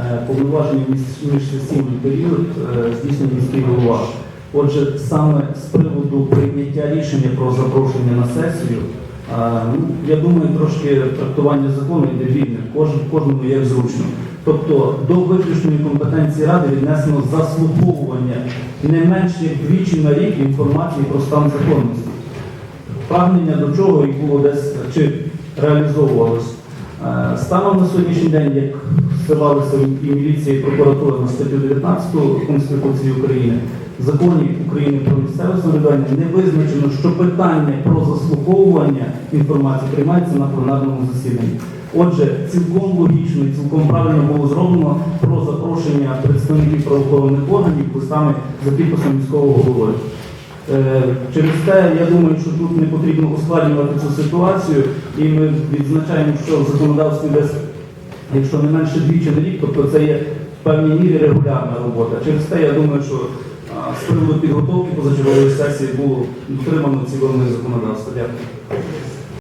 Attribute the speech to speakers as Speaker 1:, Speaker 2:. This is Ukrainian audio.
Speaker 1: е, повноваження між- міжсесійний період е, здійснює міський голова. Отже, саме з приводу прийняття рішення про запрошення на сесію, е, ну, я думаю, трошки трактування закону йде вільне, кожному як зручно. Тобто до виключної компетенції ради віднесено заслуговування не менше двічі на рік інформації про стан законності прагнення до чого і було десь чи реалізовувалось. Станом на сьогоднішній день, як ссилалися і міліція, і прокуратура на статтю 19 Конституції України, в законі України про місцеве самоврядування не визначено, що питання про заслуховування інформації приймається на пленарному засіданні. Отже, цілком логічно і цілком правильно було зроблено про запрошення представників правоохоронних органів листами за підписом міського голови. Е, Через те, я думаю, що тут не потрібно ускладнювати цю ситуацію, і ми відзначаємо, що в законодавстві десь, якщо не менше двічі на рік, тобто це є в певній мірі регулярна робота. Через те, я думаю, що а, з приводу підготовки позачергової сесії було дотримано ці вимоги законодавства. Дякую.